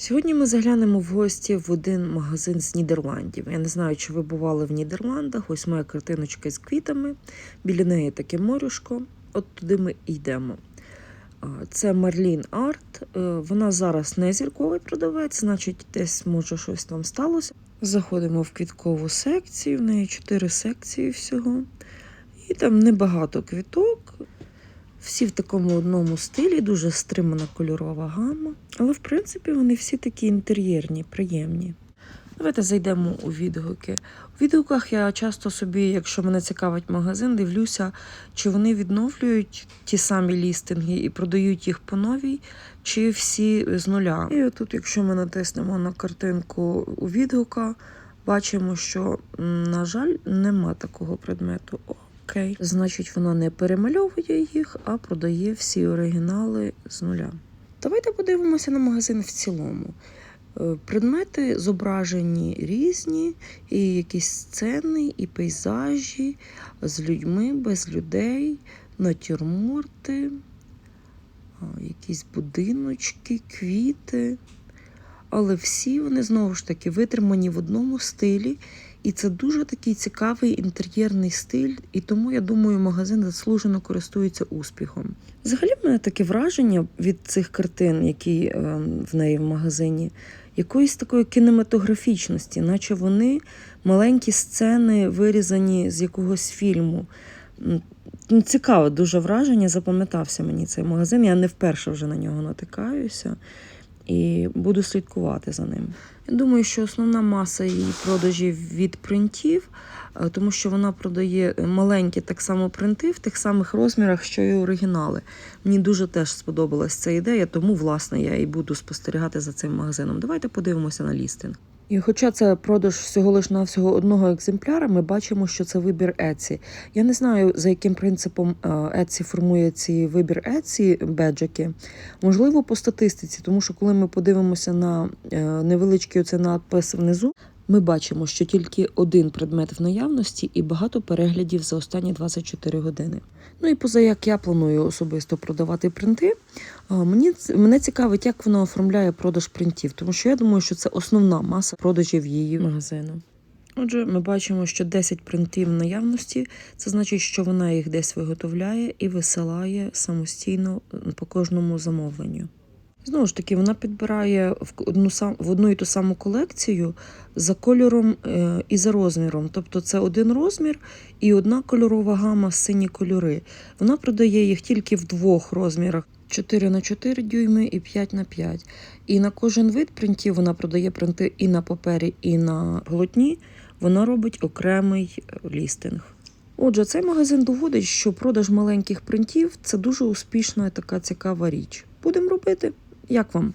Сьогодні ми заглянемо в гості в один магазин з Нідерландів. Я не знаю, чи ви бували в Нідерландах. Ось моя картиночка з квітами. Біля неї таке морюшко. От туди ми йдемо. Це Марлін Арт. Е, Вона зараз не зірковий продавець, значить, десь може щось там сталося. Заходимо в квіткову секцію. В неї чотири секції всього. І там небагато квіток. Всі в такому одному стилі, дуже стримана кольорова гама. Але в принципі вони всі такі інтер'єрні, приємні. Давайте зайдемо у відгуки. У відгуках я часто собі, якщо мене цікавить магазин, дивлюся, чи вони відновлюють ті самі лістинги і продають їх по новій, чи всі з нуля. І отут, якщо ми натиснемо на картинку у відгука, бачимо, що, на жаль, нема такого предмету. Окей. Значить, вона не перемальовує їх, а продає всі оригінали з нуля. Давайте подивимося на магазин в цілому. Е, Предмети зображені різні, і якісь сцени, і пейзажі з людьми, без людей, натюрморти, якісь будиночки, квіти. Але всі вони знову ж таки витримані в одному стилі, і це дуже такий цікавий інтер'єрний стиль, і тому я думаю, магазин заслужено користується успіхом. Взагалі, в мене таке враження від цих картин, які е, в неї в магазині, якоїсь такої кінематографічності, наче вони маленькі сцени, вирізані з якогось фільму. Ну, Цікаве дуже враження, запам'ятався мені цей магазин. Я не вперше вже на нього натикаюся і буду слідкувати за ним. Я думаю, що основна маса її продажів від принтів, е, тому що вона продає маленькі так само принти в тих самих розмірах, що і оригінали. Мені дуже теж сподобалась ця ідея, тому власне я і буду спостерігати за цим магазином. Давайте подивимося на лістинг. І хоча це продаж всього лиш навсього одного екземпляра, ми бачимо, що це вибір Etsy. Я не знаю, за яким принципом Еці формує ці вибір Etsy беджики. Можливо, по статистиці, тому що коли ми подивимося на е, невеличкий оцей надпис внизу, ми бачимо, що тільки один предмет в наявності і багато переглядів за останні 24 години. Ну і поза як я планую особисто продавати принти, мені мене цікавить, як вона оформляє продаж принтів, тому що я думаю, що це основна маса продажів її магазину. Отже, ми бачимо, що 10 принтів в наявності. Це значить, що вона їх десь виготовляє і висилає самостійно по кожному замовленню. Знову ж таки, вона підбирає в одну сам в одну і ту саму колекцію за кольором е, і за розміром. Тобто це один розмір і одна кольорова гама сині кольори. Вона продає їх тільки в двох розмірах: 4 на 4 дюйми і 5 на 5. І на кожен вид принтів вона продає принти і на папері, і на полотні. Вона робить окремий е, лістинг. Отже, цей магазин доводить, що продаж маленьких принтів це дуже успішна і така цікава річ. Будемо робити. Як вам?